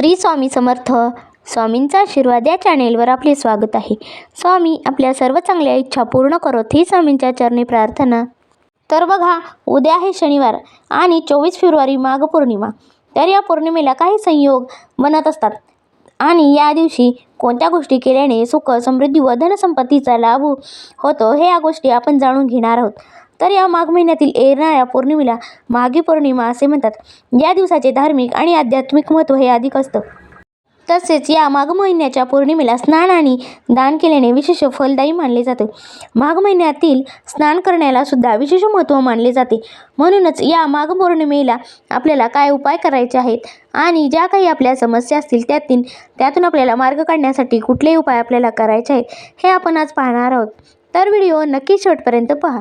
श्री स्वामी समर्थ. स्वामींचा आशीर्वाद या चॅनेलवर आपले स्वागत आहे. स्वामी आपल्या सर्व चांगल्या इच्छा पूर्ण करोत ही स्वामींच्या चरणी प्रार्थना. तर बघा उद्या आहे शनिवार आणि चोवीस फेब्रुवारी माघ पौर्णिमा. तर या पौर्णिमेला काही संयोग बनत असतात. आणि या दिवशी कोणत्या गोष्टी केल्याने सुख समृद्धी व धनसंपत्तीचा लाभ होतो हे या गोष्टी आपण जाणून घेणार आहोत. तर या माघ महिन्यातील येणाऱ्या पौर्णिमेला माघी पौर्णिमा असे म्हणतात. या दिवसाचे धार्मिक आणि आध्यात्मिक महत्त्व हे अधिक असतं. तसेच या माघ महिन्याच्या पौर्णिमेला स्नान आणि दान केल्याने विशेष फलदायी मानले जाते. माघ महिन्यातील स्नान करण्याला सुद्धा विशेष महत्त्व मानले जाते. म्हणूनच या माघ पौर्णिमेला आपल्याला काय उपाय करायचे आहेत आणि ज्या काही आपल्या समस्या असतील त्यातील त्यातून आपल्याला मार्ग काढण्यासाठी कुठले उपाय आपल्याला करायचे आहेत हे आपण आज पाहणार आहोत. तर व्हिडिओ नक्की शेवटपर्यंत पहा.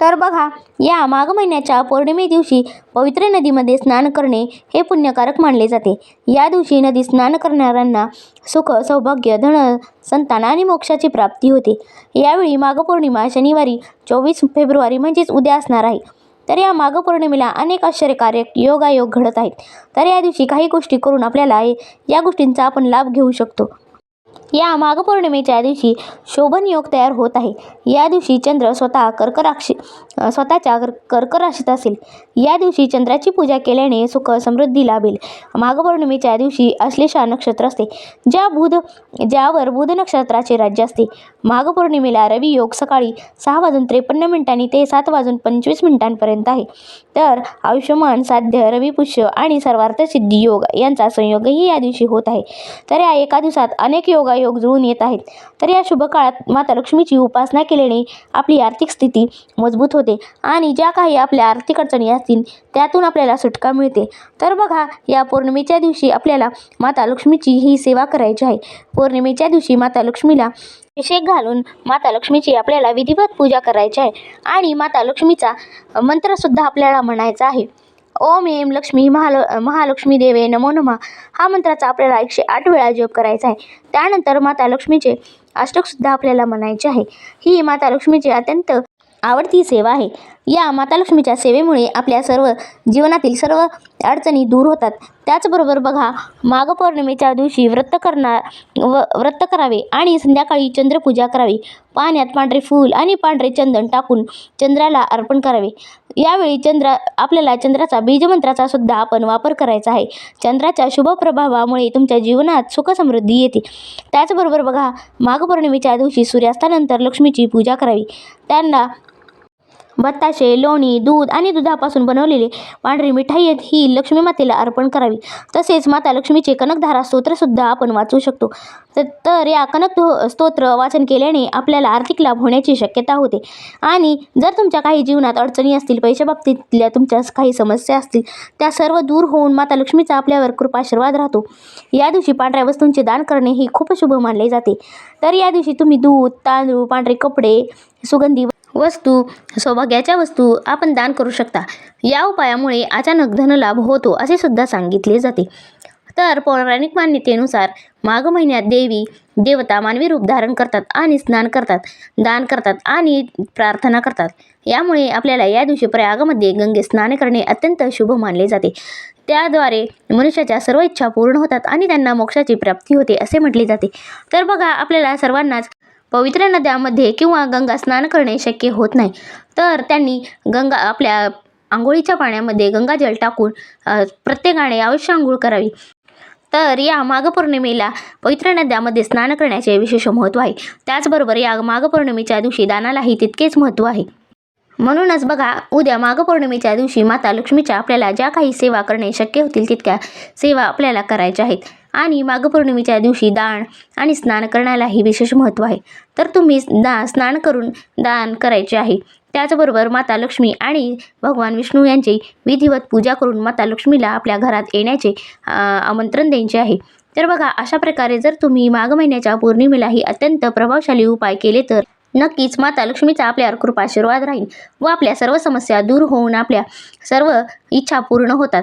तर बघा या माघ महिन्याच्या पौर्णिमे दिवशी पवित्र नदीमध्ये स्नान करणे हे पुण्यकारक मानले जाते. या दिवशी नदी स्नान करणाऱ्यांना सुख सौभाग्य धन संतान आणि मोक्षाची प्राप्ती होते. यावेळी माघ पौर्णिमा शनिवारी चोवीस फेब्रुवारी म्हणजेच उद्या असणार आहे. तर या माघ पौर्णिमेला अनेक आश्चर्यकारक योगायोग घडत आहेत. तर या दिवशी काही गोष्टी करून आपल्याला या गोष्टींचा आपण लाभ घेऊ शकतो. या माघपौर्णिमेच्या दिवशी शोभन योग तयार होत आहे. या दिवशी चंद्र स्वतः कर्कराक्षी स्वतःच्या कर्क राशीत असेल. या दिवशी चंद्राची पूजा केल्याने सुख समृद्धी लाभेल. माघपौर्णिमेच्या दिवशी अश्लेषा नक्षत्र असते. ज्या बुध ज्यावर बुध नक्षत्राचे राज्य असते. माघ पौर्णिमेला रवी योग सकाळी सहा वाजून त्रेपन्न मिनिटांनी ते सात वाजून पंचवीस मिनिटांपर्यंत आहे. तर आयुष्यमान साध्य रवी पुष्य आणि सर्वार्थ सिद्धी योग यांचा संयोगही या दिवशी होत आहे. तर या एका दिवसात अनेक योग योगायोग जुळून येत आहेत. तर या शुभ काळात माता लक्ष्मीची उपासना केल्याने आपली आर्थिक स्थिती मजबूत होते आणि ज्या काही आपल्या आर्थिक अडचणी असतील त्यातून आपल्याला सुटका मिळते. तर बघा या पौर्णिमेच्या दिवशी आपल्याला माता लक्ष्मीची ही सेवा करायची आहे. पौर्णिमेच्या दिवशी माता लक्ष्मीला अभिषेक घालून माता लक्ष्मीची आपल्याला विधिवत पूजा करायची आहे आणि माता लक्ष्मीचा मंत्रसुद्धा आपल्याला म्हणायचा आहे. ओम एम लक्ष्मी महाल महालक्ष्मी देवे नमो नमः. हा मंत्राचा आपल्याला एकशे आठ वेळा जप करायचा आहे. त्यानंतर माता लक्ष्मीचे अष्टकसुद्धा आपल्याला म्हणायचे आहे. ही माता लक्ष्मीची अत्यंत आवडती सेवा आहे. या माता लक्ष्मीच्या सेवेमुळे आपल्या सर्व जीवनातील सर्व अडचणी दूर होतात. त्याचबरोबर बघा माघ पौर्णिमेच्या दिवशी व्रत करणार व व्रत करावे आणि संध्याकाळी चंद्रपूजा करावी. पाण्यात पांढरे फूल आणि पांढरे चंदन टाकून चंद्राला अर्पण करावे. यावेळी चंद्र आपल्याला चंद्राचा बीजमंत्राचा सुद्धा आपण वापर करायचा आहे. चंद्राच्या शुभ प्रभावामुळे तुमच्या जीवनात सुखसमृद्धी येते. त्याचबरोबर बघा माघ पौर्णिमेच्या दिवशी सूर्यास्तानंतर लक्ष्मीची पूजा करावी. त्यांना बत्ताशे लोणी दूध आणि दुधापासून बनवलेले पांढरी मिठाई ही लक्ष्मी मातेला अर्पण करावी. तसेच माता लक्ष्मीचे कनकधारा स्तोत्रसुद्धा आपण वाचू शकतो. तर तर या कनक धो- स्तोत्र वाचन केल्याने आपल्याला आर्थिक लाभ होण्याची शक्यता होते. आणि जर तुमच्या काही जीवनात अडचणी असतील पैशा बाबतीतल्या तुमच्या काही समस्या असतील त्या सर्व दूर होऊन माता लक्ष्मीचा आपल्यावर कृपाशीर्वाद राहतो. या दिवशी पांढऱ्या वस्तूंचे दान करणे ही खूप शुभ मानले जाते. तर या दिवशी तुम्ही दूध तांदूळ पांढरे कपडे सुगंधी वस्तू सौभाग्याच्या वस्तू आपण दान करू शकता. या उपायामुळे अचानक धनलाभ होतो असे सुद्धा सांगितले जाते. तर पौराणिक मान्यतेनुसार माघ महिन्यात देवी देवता मानवी रूप धारण करतात आणि स्नान करतात दान करतात आणि प्रार्थना करतात. यामुळे आपल्याला या दिवशी प्रयागामध्ये गंगे स्नान करणे अत्यंत शुभ मानले जाते. त्याद्वारे मनुष्याच्या सर्व इच्छा पूर्ण होतात आणि त्यांना मोक्षाची प्राप्ती होते असे म्हटले जाते. तर बघा आपल्याला सर्वांनाच पवित्र नद्यामध्ये किंवा गंगा स्नान करणे शक्य होत नाही. तर त्यांनी गंगा आपल्या आंघोळीच्या पाण्यामध्ये गंगाजल टाकून प्रत्येकाने अवश्य आंघोळ करावी. तर या माघ पौर्णिमेला पवित्र नद्यामध्ये स्नान करण्याचे विशेष महत्त्व आहे. त्याचबरोबर या माघपौर्णिमेच्या दिवशी दानालाही तितकेच महत्त्व आहे. म्हणूनच बघा उद्या माघपौर्णिमेच्या दिवशी माता लक्ष्मीच्या आपल्याला ज्या काही सेवा करणे शक्य होतील तितक्या सेवा आपल्याला करायच्या आहेत. आणि माघ पौर्णिमेच्या दिवशी दान आणि स्नान करण्यालाही विशेष महत्त्व आहे. तर तुम्ही दा स्नान करून दान करायचे आहे. त्याचबरोबर माता लक्ष्मी आणि भगवान विष्णू यांची विधिवत पूजा करून माता लक्ष्मीला आपल्या घरात येण्याचे आमंत्रण द्यायचे आहे. तर बघा अशा प्रकारे जर तुम्ही माघ महिन्याच्या पौर्णिमेलाही अत्यंत प्रभावशाली उपाय केले तर नक्कीच माता लक्ष्मीचा आपल्यावर कृपा आशीर्वाद राहील व आपल्या सर्व समस्या दूर होऊन आपल्या सर्व इच्छा पूर्ण होतात.